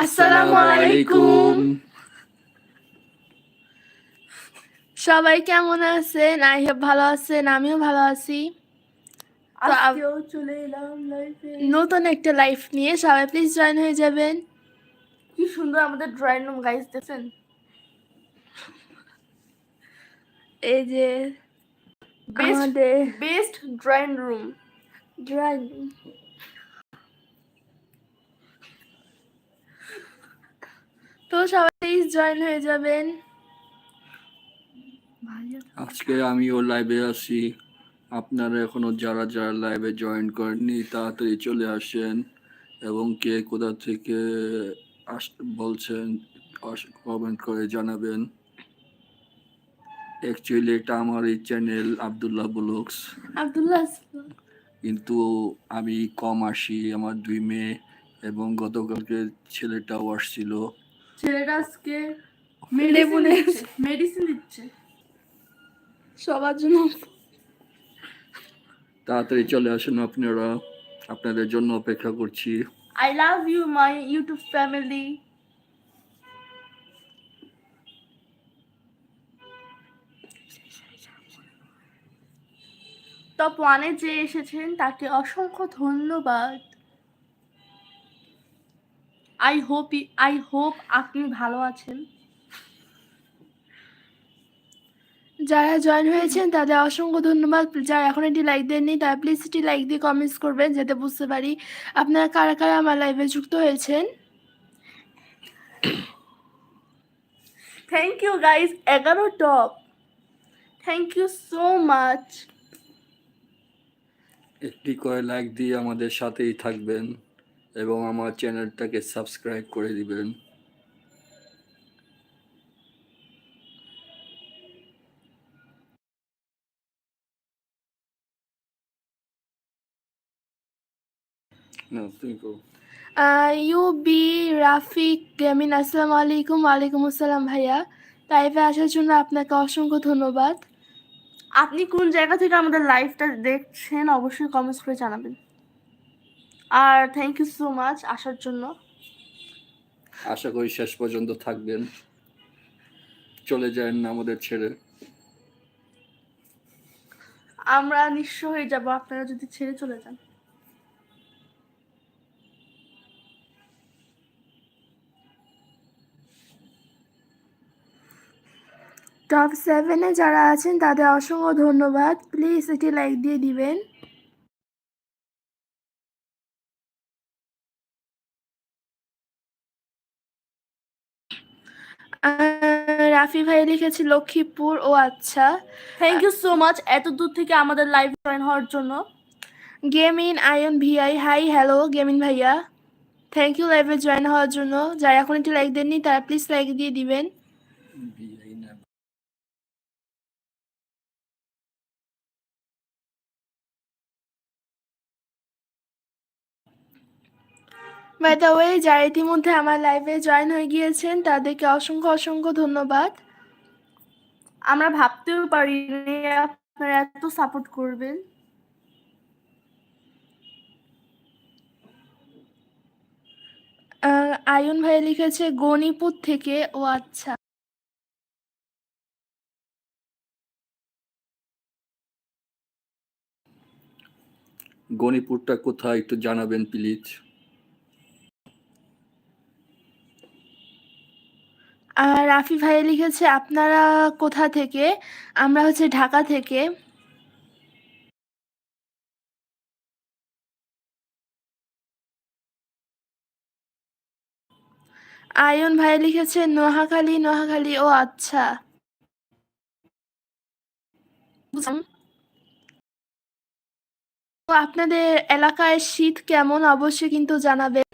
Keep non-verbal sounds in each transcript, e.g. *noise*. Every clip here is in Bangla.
আসসালামু আলাইকুম সবাই কেমন আছেন? আই হোপ ভালো আছেন আমিও ভালো আছি। নতুন একটা লাইফ নিয়ে সবাই প্লিজ জয়েন হয়ে যাবেন। কি সুন্দর আমাদের ড্রয়িং রুম গাইস দেখছেন? এই যে বেস্ট আমাদের বেস্ট ড্রয়িং রুম ড্রয়িং তো সবাই প্লিজ জয়েন হয়ে যাবেন। আজকে আমিও লাইভে আসি আপনারা এখনও যারা যারা লাইভে জয়েন করেননি তাড়াতাড়ি চলে আসেন। এবং কে কোথা থেকে আস বলছেন কমেন্ট করে জানাবেন। অ্যাকচুয়ালি এটা আমার এই চ্যানেল আবদুল্লাহ ব্লগস আব্দুল্লাহ কিন্তু আমি কম আসি আমার দুই মেয়ে এবং গতকালকে ছেলেটাও আসছিল। ছেলেটা আজকে মেডিসিন দিচ্ছে মেডিসিন দিচ্ছে। সবার জন্য। তাড়াতাড়ি চলে আসেন আপনারা। আপনাদের জন্য অপেক্ষা করছি। I love you my YouTube family top ওয়ানে যে এসেছেন তাকে অসংখ্য ধন্যবাদ। আই হোপ আই হোপ আপনি ভালো আছেন। যারা জয়েন হয়েছেন তাদের অসংখ্য ধন্যবাদ। যারা এখন এটি লাইক দেননি তারা প্লিজ এটি লাইক দিয়ে কমেন্টস করবেন যাতে বুঝতে পারি আপনারা কারা কারা আমার লাইভে যুক্ত হয়েছেন। থ্যাংক ইউ গাইস এগারো top thank you so much একটি কয় লাইক দিয়ে আমাদের সাথেই থাকবেন। এবং আমার চ্যানেলটাকে সাবস্ক্রাইব করে দিবেন। ইউ বি রাফিক গেমিন আসসালামু আলাইকুম। ওয়ালাইকুম আসসালাম ভাইয়া। লাইভে আসার জন্য আপনাকে অসংখ্য ধন্যবাদ। আপনি কোন জায়গা থেকে আমাদের লাইভটা দেখছেন অবশ্যই কমেন্টস করে জানাবেন। আর থ্যাংক ইউ সো মাচ আসার জন্য। আশা করি শেষ পর্যন্ত থাকবেন। চলে যান না আমাদের ছেড়ে। আমরা নিঃস্ব হয়ে যাব আপনারা যদি ছেড়ে চলে যান। টপ সেভেনে যারা আছেন তাদের অসংখ্য ধন্যবাদ। প্লিজ এটি লাইক দিয়ে দিবেন। রাফি ভাই লিখেছে লক্ষ্মীপুর। ও আচ্ছা। থ্যাংক ইউ সো মাচ এত দূর থেকে আমাদের লাইভ জয়েন হওয়ার জন্য। গেমিন আয়ন ভিআই হাই হ্যালো গেমিন ভাইয়া। থ্যাংক ইউ লাইভে জয়েন হওয়ার জন্য। যারা এখন একটি লাইক দেননি তারা প্লিজ লাইক দিয়ে দিবেন। বাই দ্য ওয়ে যারা ইতিমধ্যে আমার লাইভে জয়েন হয়ে গিয়েছেন, তাদেরকে অসংখ্য অসংখ্য ধন্যবাদ। আমরা ভাবতেও পারিনি আপনারা এত সাপোর্ট করবেন। আয়ন ভাই লিখেছে, গণিপুর থেকে, ও আচ্ছা। গণিপুরটা কোথায় একটু জানাবেন প্লিজ রাফি ভাই লিখেছে, আপনারা কোথা থেকে? আমরা হচ্ছে ঢাকা থেকে। আয়ন ভাই লিখেছে, নোহাখালী নোহাখালী, ও আচ্ছা। বুঝলাম। আপনাদের এলাকায় শীত কেমন? অবশ্যই কিন্তু জানাবেন।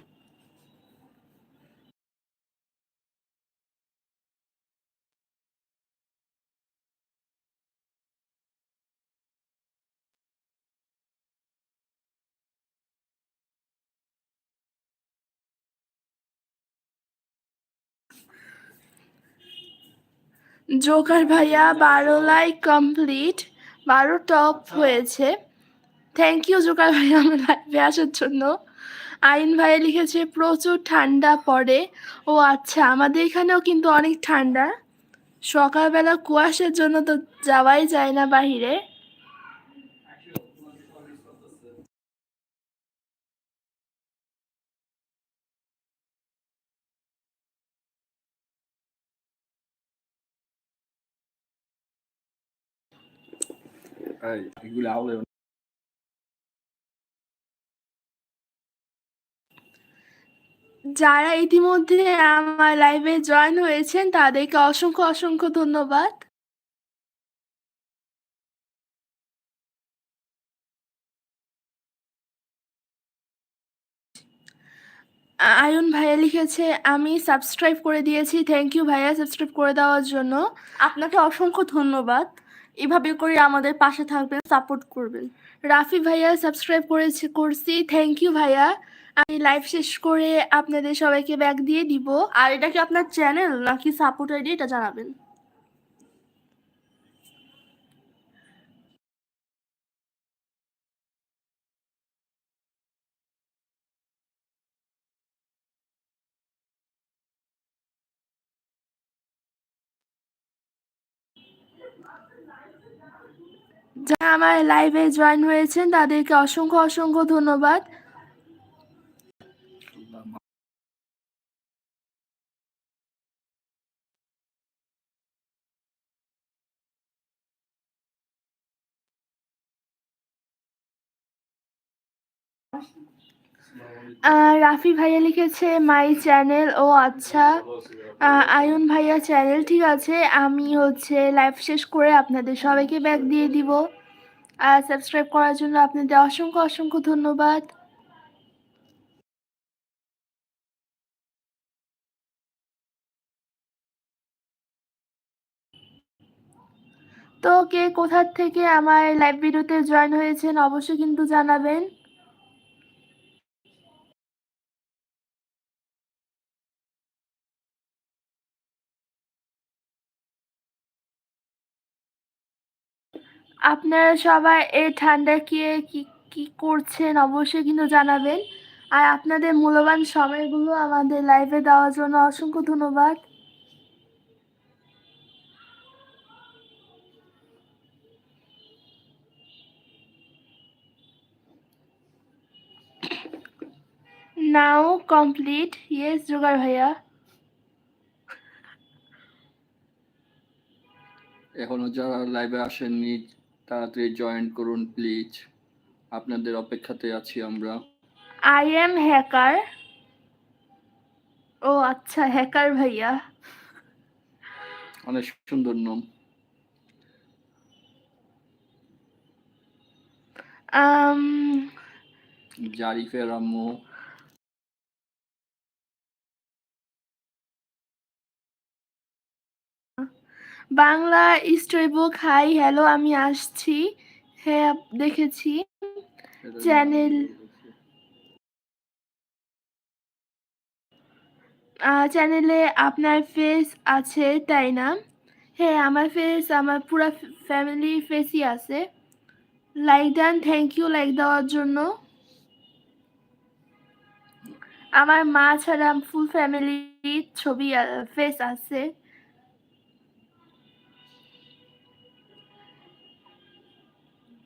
জোকার ভাইয়া বারো লাইক কমপ্লিট বারো টপ হয়েছে। থ্যাংক ইউ জোকার ভাইয়া আমার লাইভে আসার জন্য। আইন ভাইয়া লিখেছে, প্রচুর ঠান্ডা পড়ে। ও আচ্ছা আমাদের এখানেও কিন্তু অনেক ঠান্ডা। সকালবেলা কুয়াশার জন্য তো যাওয়াই যায় না বাহিরে। এগুলো আউলে যারা ইতিমধ্যে আমার লাইভে জয়েন হয়েছেন, তাদেরকে অসংখ্য অসংখ্য ধন্যবাদ। আয়ন ভাইয়া লিখেছে, আমি সাবস্ক্রাইব করে দিয়েছি। থ্যাংক ইউ ভাইয়া সাবস্ক্রাইব করে দেওয়ার জন্য। আপনাকে অসংখ্য ধন্যবাদ। এভাবে করে আমাদের পাশে থাকবেন সাপোর্ট করবেন। রাফি ভাইয়া সাবস্ক্রাইব করেছে, করছি। থ্যাংক ইউ ভাইয়া। আমি লাইভ শেষ করে আপনাদের সবাইকে ব্যাক দিয়ে দিব। আর এটা কি আপনার চ্যানেল নাকি সাপোর্ট আইডি এটা জানাবেন। যারা আমার লাইভে জয়েন হয়েছেন তাদেরকে অসংখ্য অসংখ্য ধন্যবাদ। রাফি ভাইয়া লিখেছে, মাই চ্যানেল। ও আচ্ছা। আয়ন ভাইয়া চ্যানেল, ঠিক আছে। আমি হচ্ছে লাইভ শেষ করে আপনাদের সবাইকে ব্যাগ দিয়ে দিব। আর সাবস্ক্রাইব করার জন্য আপনাদের অসংখ্য অসংখ্য ধন্যবাদ। তো কে কোথার থেকে আমার লাইভ ভিডিওতে জয়েন হয়েছেন অবশ্যই কিন্তু জানাবেন। আপনারা সবাই এই ঠান্ডা কি কি করছেন অবশ্যই কিন্তু জানাবেন। আর আপনাদের মূল্যবান সময়গুলো আমাদের লাইভে দেওয়ার জন্য অসংখ্য ধন্যবাদ। নাও কমপ্লিট ইয়েস জোগাড় ভাইয়া এখনও যারা লাইভে আসেননি তাড়াতাড়ি জয়েন করুন প্লিজ আপনাদের অপেক্ষাতে আছি আমরা। আই এম হ্যাকার ও আচ্ছা হ্যাকার ভাইয়া। অনেক সুন্দর নাম। জারিফের আম্মু। Bangla story book hi hello আমি আসছি। হ্যাঁ দেখেছি। চ্যানেল চ্যানেলে আপনার ফেস আছে, তাই না? হ্যাঁ আমার ফেস আমার পুরো ফ্যামিলি ফেসই আছে। Like done thank you like দেওয়ার জন্য। আমার মা ছাড়া ফুল ফ্যামিলি ছবি ফেস আছে।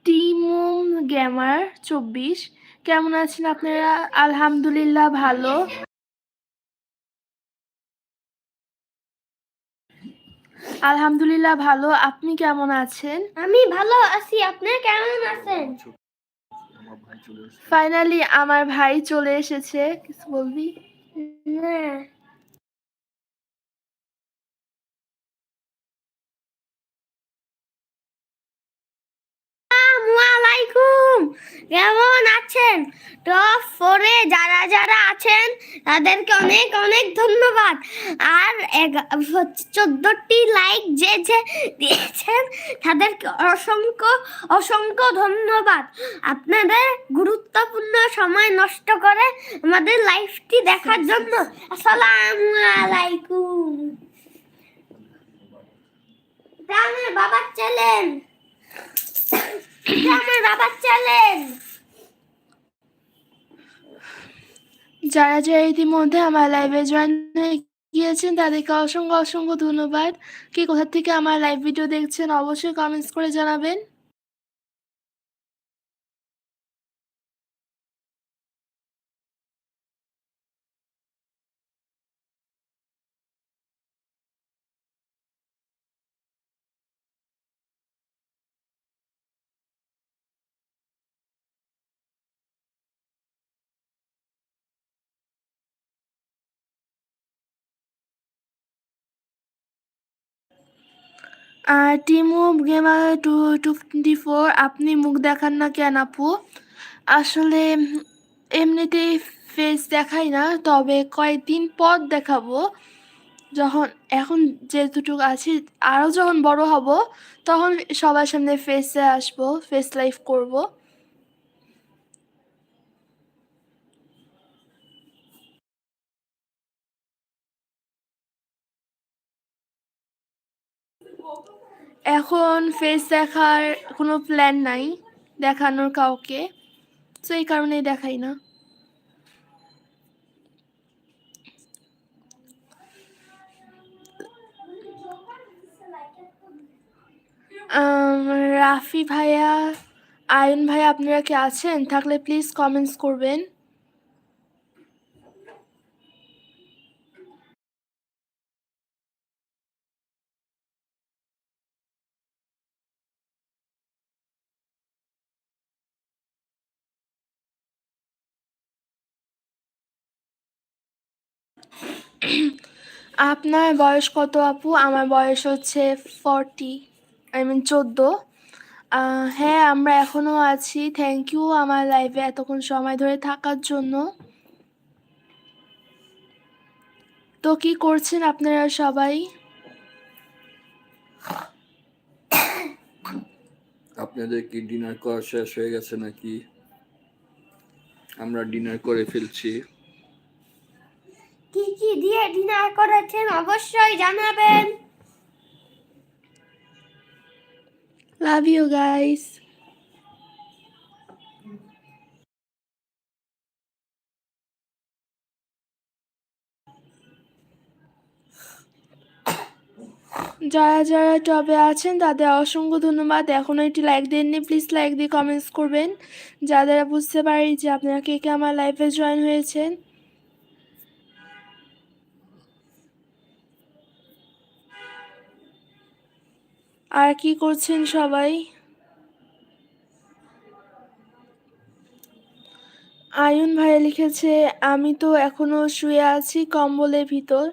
টিমুম গ্যামার চব্বিশ কেমন আছেন আপনারা? আলহামদুলিল্লাহ ভালো। আলহামদুলিল্লাহ ভালো। আপনি কেমন আছেন? আমি ভালো আছি। আপনি কেমন আছেন? ফাইনালি আমার ভাই চলে এসেছে। কিছু বলবি? না। আসসালামাইকুম কেমন আছেন? টপ ফোরে যারা যারা আছেন, তাদেরকে অনেক অনেক ধন্যবাদ। আর চোদ্দটি লাইক যে যে দিয়েছেন, তাদেরকে অসংখ্য অসংখ্য ধন্যবাদ। আপনাদের গুরুত্বপূর্ণ সময় নষ্ট করে আমাদের লাইফটি দেখার জন্য আসসালামু আলাইকুম বাবার চ্যানেল এটা যারা যারা ইতিমধ্যে আমার লাইভে জয়েন গিয়েছেন, তাদেরকে অসংখ্য অসংখ্য ধন্যবাদ। কি কোথা থেকে আমার লাইভ ভিডিও দেখছেন, অবশ্যই কমেন্টস করে জানাবেন। টিমু গেমার টু টোয়েন্টি ফোর, আপনি মুখ দেখান না কেন আপু? আসলে এমনিতেই ফেস দেখাই না, তবে কয়েকদিন পর দেখাবো। যখন, এখন যেটুকু আছি আরও যখন বড় হব, তখন সবার সামনে ফেসে আসব ফেস লাইফ করব। এখন ফেস দেখার কোনো প্ল্যান নাই দেখানোর কাউকে। তো এই কারণেই দেখাই না। রাফি ভাইয়া, আয়ন ভাইয়া, আপনারা কি আছেন? থাকলে প্লিজ কমেন্টস করবেন। *clears throat* আপনার বয়স কত আপু? আমার বয়স হচ্ছে ফর্টি আই মিন চোদ্দ। হ্যাঁ আমরা এখনও আছি। থ্যাংক ইউ আমার লাইফে এতক্ষণ সময় ধরে থাকার জন্য। তো কি করছেন আপনারা সবাই? আপনাদের কি ডিনার করা শেষ হয়ে গেছে নাকি? আমরা ডিনার করে ফেলছি। কি কি দিয়ে ডিনার করেছেন অবশ্যই জানাবেন। লাভ ইউ গাইস যারা যারা টবে আছেন, তাদের অসংখ্য ধন্যবাদ। এখনও একটি লাইক দেননি প্লিজ লাইক দিয়ে কমেন্টস করবেন। যাদের বুঝতে পারি যে আপনারা কে কে আমার লাইফে জয়েন হয়েছেন আর কি করছেন সবাই? আয়ুন ভাইয়া লিখেছে, আমি তো এখনও শুয়ে আছি কম্বলের ভিতর।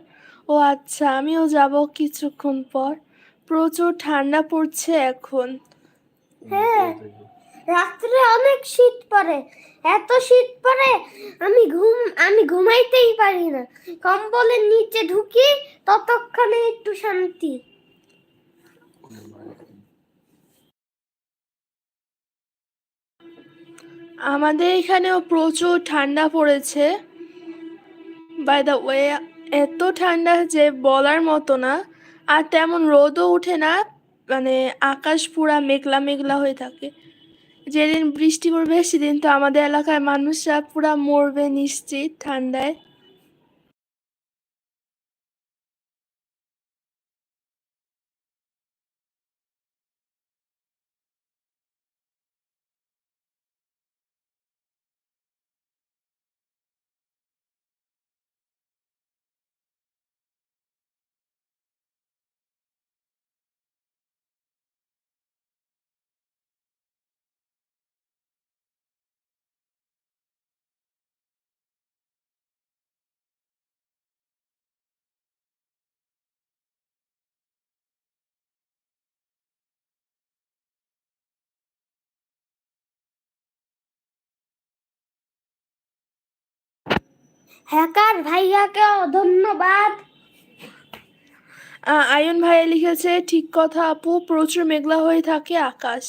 ও আচ্ছা আমিও যাব কিছুক্ষণ পর। প্রচুর ঠান্ডা পড়ছে এখন। হ্যাঁ রাত্রে অনেক শীত পড়ে। এত শীত পড়ে, আমি ঘুম, আমি ঘুমাইতেই পারি না। কম্বলের নিচে ঢুকি, ততক্ষণে একটু শান্তি। আমাদের এখানেও প্রচুর ঠান্ডা পড়েছে। বাই দ্য ওয়ে এত ঠান্ডা যে বলার মতো না। আর তেমন রোদও ওঠে না মানে আকাশ পুরা মেঘলা মেঘলা হয়ে থাকে। যেদিন বৃষ্টি পড়বে, সেদিন তো আমাদের এলাকায় মানুষরা পুরা মরবে নিশ্চিত ঠান্ডায়। হ্যাকার ভাইয়াকেও ধন্যবাদ। আয়ন ভাইয়া লিখেছে ঠিক কথা আপু প্রচুর মেঘলা হয়ে থাকে আকাশ।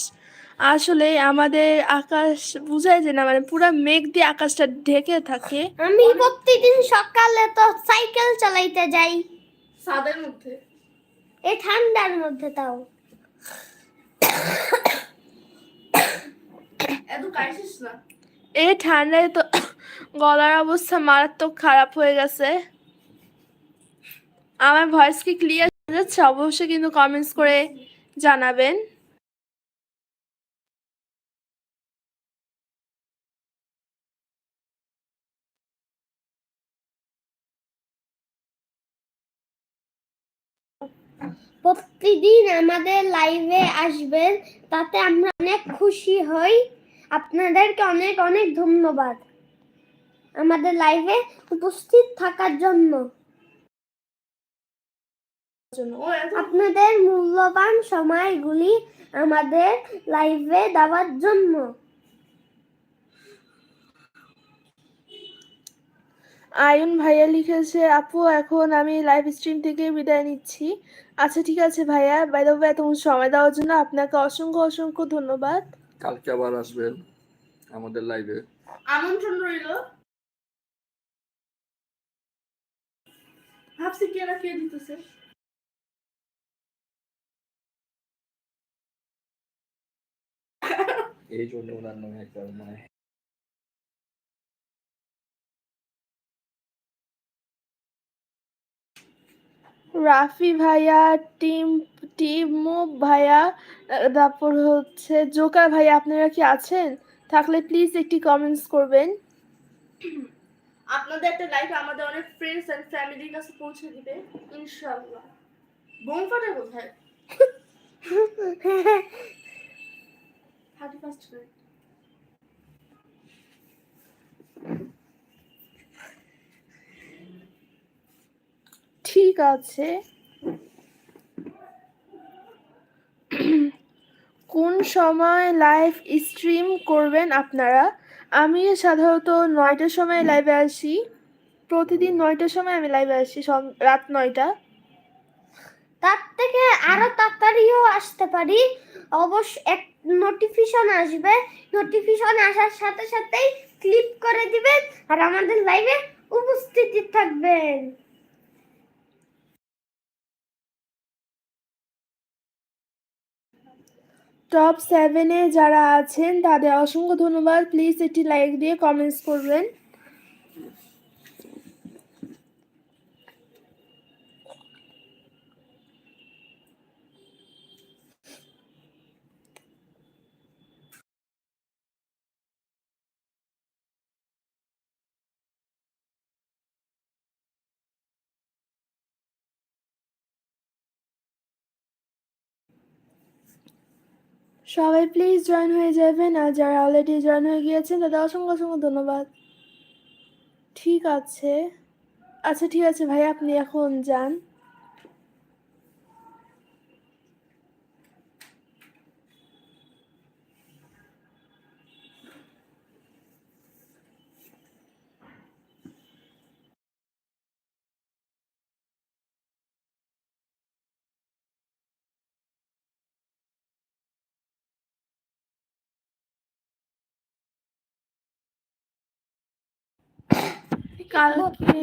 আসলে আমাদের আকাশ বুঝাই যায় না মানে পুরো মেঘ দিয়ে আকাশটা ঢেকে থাকে। আমি প্রতিদিন সকালে তো সাইকেল চালাইতে যাই। সাদের মধ্যে। এই ঠান্ডার মধ্যে তাও। এত কাইছিস না। এই ঠান্ডায় তো গলার অবস্থা মারাত্মক খারাপ হয়ে গেছে। আমার ভয়েস কি ক্লিয়ার যাচ্ছে? অবশ্যই কিন্তু কমেন্টস করে জানাবেন। প্রতিদিন আমাদের লাইভে আসবেন, তাতে আমরা অনেক খুশি হই। আপনাদেরকে অনেক অনেক ধন্যবাদ। আমাদের লাইভে উপস্থিত থাকার জন্য। আপনাদের মূল্যবান সময়গুলি আমাদের লাইভে দেওয়ার জন্য। আয়ুন ভাইয়া লিখেছে আপু এখন আমি লাইভ স্ট্রিম থেকে বিদায় নিচ্ছি। আচ্ছা ঠিক আছে ভাইয়া। বাই দ্য ওয়ে এতক্ষণ সময় দেওয়ার জন্য আপনাকে অসংখ্য অসংখ্য ধন্যবাদ। কালকে আবার আসবেন আমাদের লাইভে আমন্ত্রণ রইল। ভাবছি কে না কে দিতেছে এই জন্য ওনার নামে একটা মানে রাফি ভাইয়া টিম টিমু ভাইয়া তারপর হচ্ছে জোকার ভাইয়া আপনারা কি আছেন? থাকলে প্লিজ একটি কমেন্টস করবেন। আপনাদের একটা লাইফ আমাদের অনেক ফ্রেন্ডস এন্ড ফ্যামিলির কাছে পৌঁছে দিবে, ইনশাআল্লাহ। বোম ফাটে কোথায়? থার্টি ফার্স্ট ঠিক আছে। কোন সময় লাইভ স্ট্রিম করবেন আপনারা? আমি সাধারণত নয়টার সময় লাইভে আসি। প্রতিদিন নয়টার সময় আমি লাইভে আসি রাত নয়টা। তার থেকে আরও তাড়াতাড়িও আসতে পারি। অবশ্য এক নোটিফিকেশন আসবে। নোটিফিকেশন আসার সাথে সাথেই ক্লিক করে দিবেন আর আমাদের লাইভে উপস্থিত থাকবেন। টপ সেভেনে যারা আছেন তাদের অসংখ্য ধন্যবাদ। প্লিজ এটি লাইক দিয়ে কমেন্টস করবেন। সবাই প্লিজ জয়েন হয়ে যাবেন আর যারা অলরেডি জয়েন হয়ে গিয়েছেন, তাদের অসংখ্য অসংখ্য ধন্যবাদ। ঠিক আছে। আচ্ছা ঠিক আছে ভাই, আপনি এখন যান। কালকে।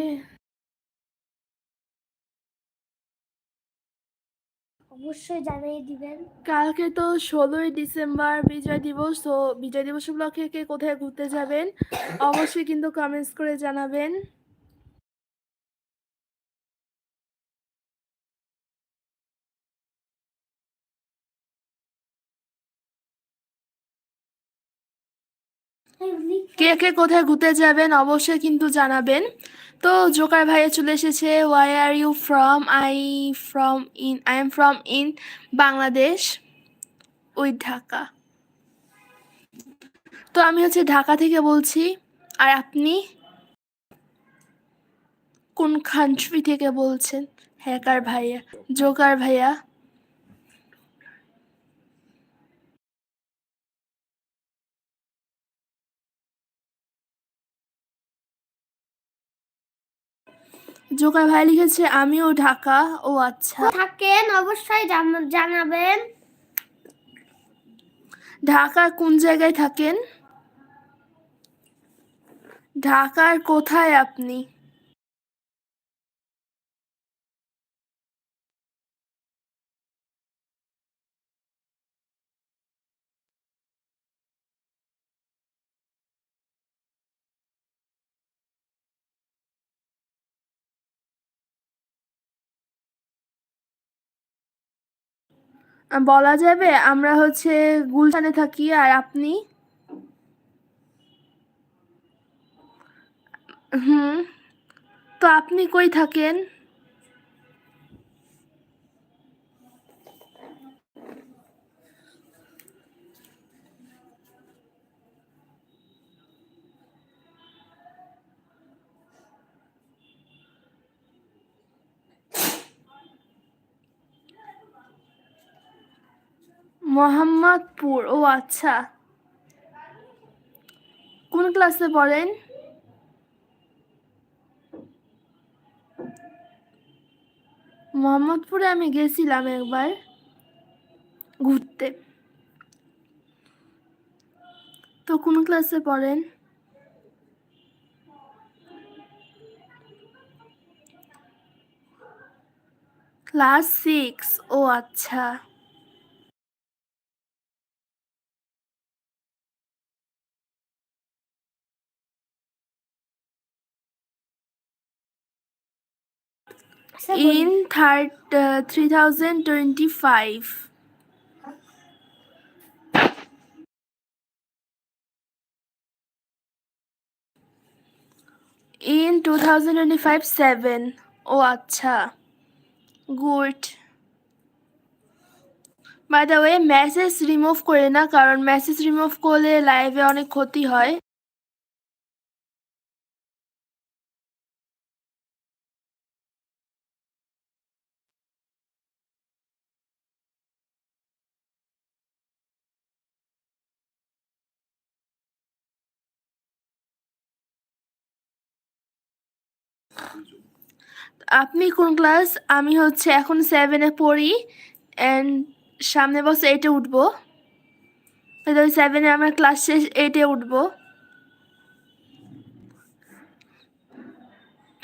অবশ্যই জানিয়ে দিবেন। কালকে তো ষোলোই ডিসেম্বর বিজয় দিবস তো বিজয় দিবস উপলক্ষে কে কোথায় ঘুরতে যাবেন? অবশ্যই কিন্তু কমেন্টস করে জানাবেন। কে কে কোথায় ঘুরতে যাবেন অবশ্যই কিন্তু জানাবেন। তো জোকার ভাইয়া চলে এসেছে why are you from I from in I am from in Bangladesh with Dhaka তো আমি হচ্ছে ঢাকা থেকে বলছি, আর আপনি কোন কান্ট্রি থেকে বলছেন? হ্যাকার ভাইয়া, জোকার ভাইয়া। জোকার ভাই লিখেছে আমিও ঢাকা। ও আচ্ছা। থাকেন অবশ্যই জান- জানাবেন। ঢাকার কোন জায়গায় থাকেন? ঢাকার কোথায় আপনি? বলা যাবে আমরা হচ্ছে গুলশানে থাকি আর আপনি? হুম তো আপনি কই থাকেন? মোহাম্মদপুর, ও আচ্ছা। কোন ক্লাসে পড়েন? মোহাম্মদপুরে আমি গেছিলাম একবার ঘুরতে। তো কোন ক্লাসে পড়েন? ক্লাস সিক্স, ও আচ্ছা। In third uh, 3025 in 2025 7 ও আচ্ছা। Good. By the way message remove করে না কারণ মেসেজ রিমুভ করলে লাইভে অনেক ক্ষতি হয়। আপনি কোন ক্লাস? আমি হচ্ছে এখন সেভেনে পড়ি অ্যান্ড সামনে বছর এইটে উঠবো। সেভেনে আমার ক্লাস শেষ এইটে উঠবো।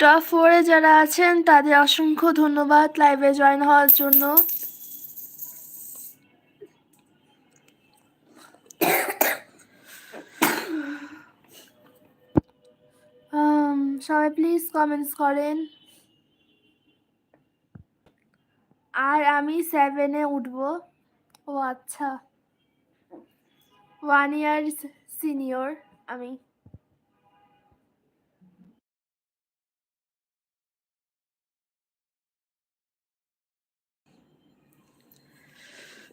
টপ ফোরে যারা আছেন, তাদের অসংখ্য ধন্যবাদ লাইভে জয়েন হওয়ার জন্য। সবাই প্লিজ কমেন্টস করেন। আর আমি সেভেনে উঠবো। ও আচ্ছা। ওয়ান ইয়ার সিনিয়র আমি।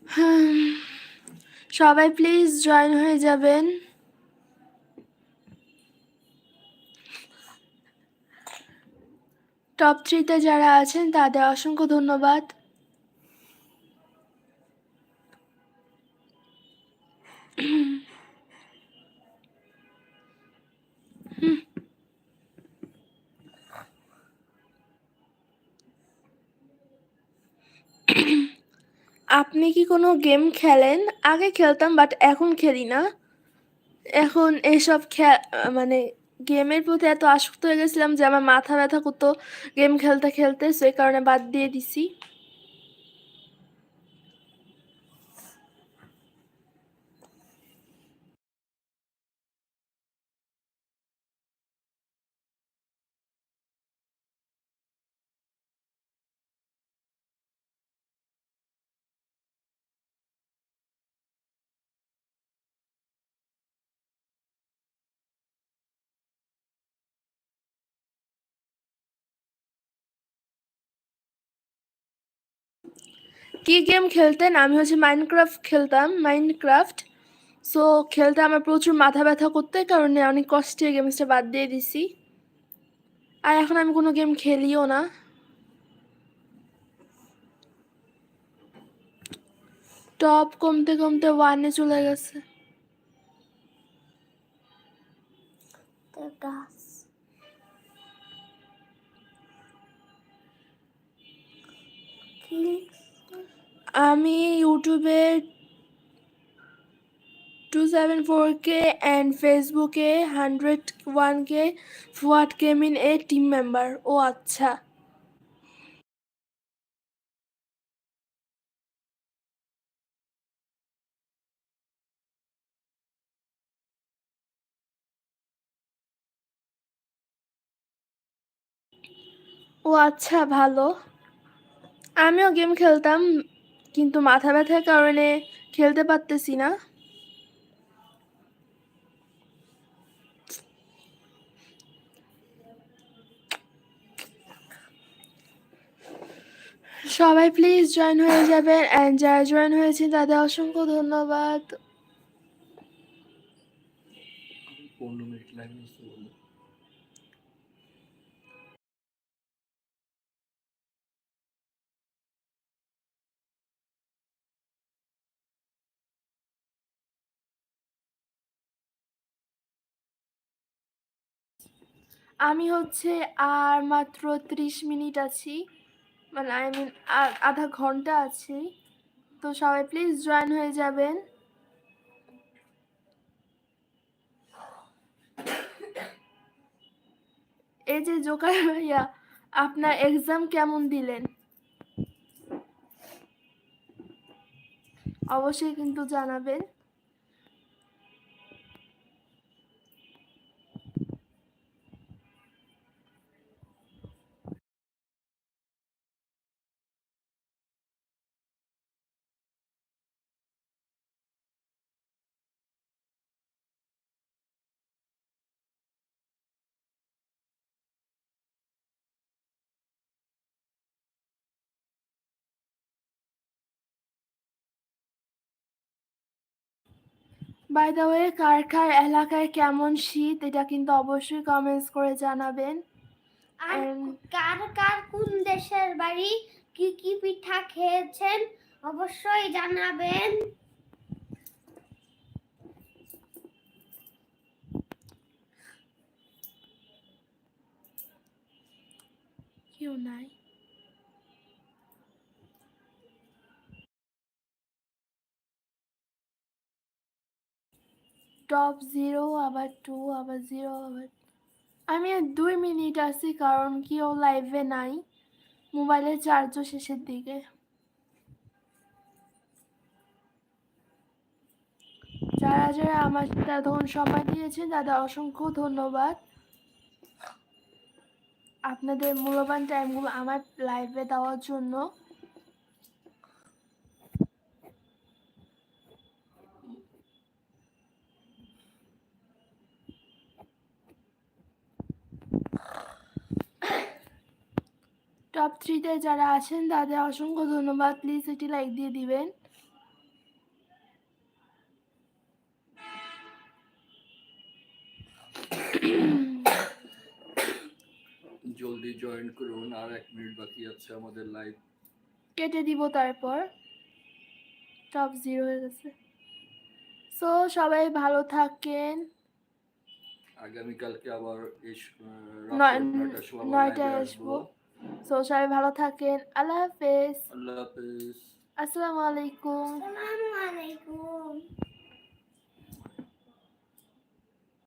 *sighs* সবাই প্লিজ জয়েন হয়ে যাবেন। টপ থ্রিতে যারা আছেন, তাদের অসংখ্য ধন্যবাদ। আপনি কি কোনো গেম খেলেন? আগে খেলতাম, বাট এখন খেলি না। এখন এসব খে- মানে গেমের প্রতি এত আসক্ত হয়ে গেছিলাম যে আমার মাথা ব্যথা করতো গেম খেলতে খেলতে সেই কারণে বাদ দিয়ে দিছি। কি গেম খেলতেন? আমি হচ্ছে মাইনক্রাফট খেলতাম মাইনক্রাফট সো খেলতে আমার প্রচুর মাথা ব্যথা করতে কারণে অনেক কষ্টে গেমসটা বাদ দিয়ে দিছি। আর এখন আমি কোনো গেম খেলিও না। টপ কমতে কমতে ওয়ানে চলে গেছে। The gas. আমি ইউটিউবে two seven four K and ফেসবুকে হান্ড্রেড ওয়ান কে ফুয়াট কেমিন এ টিম মেম্বার ও আচ্ছা। ও আচ্ছা ভালো। আমিও গেম খেলতাম। কিন্তু মাথা ব্যথার কারণে খেলতে পারতেছি না। সবাই প্লিজ জয়েন হয়ে যাবেন অ্যান্ড যারা জয়েন হয়েছেন তাদের অসংখ্য ধন্যবাদ। লাইভে আমি হচ্ছে আর মাত্র ত্রিশ মিনিট আছি। মানে আই মিন আধা ঘণ্টা আছি। তো সবাই প্লিজ জয়েন হয়ে যাবেন। এই যে জোকার ভাইয়া, আপনার এক্সাম কেমন দিলেন? অবশ্যই কিন্তু জানাবেন। বাই দ্য ওয়ে কার কার এলাকায় কেমন শীত? এটা কিন্তু অবশ্যই কমেন্টস করে জানাবেন। আর কার কার কোন দেশের বাড়ি? কি কি পিঠা খেয়েছেন? অবশ্যই জানাবেন। কেউ নাই। টপ জিরো আবার টু আবার জিরো আবার আমি আর দুই মিনিট আছি, কারণ কি ও লাইভে নাই। মোবাইলের চার্জও শেষের দিকে। যারা যারা আমার এতক্ষণ সময় দিয়েছেন, তাদের অসংখ্য ধন্যবাদ। আপনাদের মূল্যবান টাইমগুলো আমার লাইভে দেওয়ার জন্য। টপ থ্রিতে যারা আছেন তাদের অসংখ্য ধন্যবাদ। প্লিজ একটি লাইক দিয়ে দিবেন। জলদি জয়েন করুন আর এক মিনিট বাকি আছে আমাদের লাইভ কেটে দিব তারপর। টপ জিরো হয়ে গেছে। সো সবাই ভালো থাকেন। আগামীকালকে আবার নয়টায় আসব। সো সবাই ভালো থাকেন। আল্লাহ হাফেজ। আল্লাহ হাফেজ। আসসালামু আলাইকুম। আসসালামু আলাইকুম।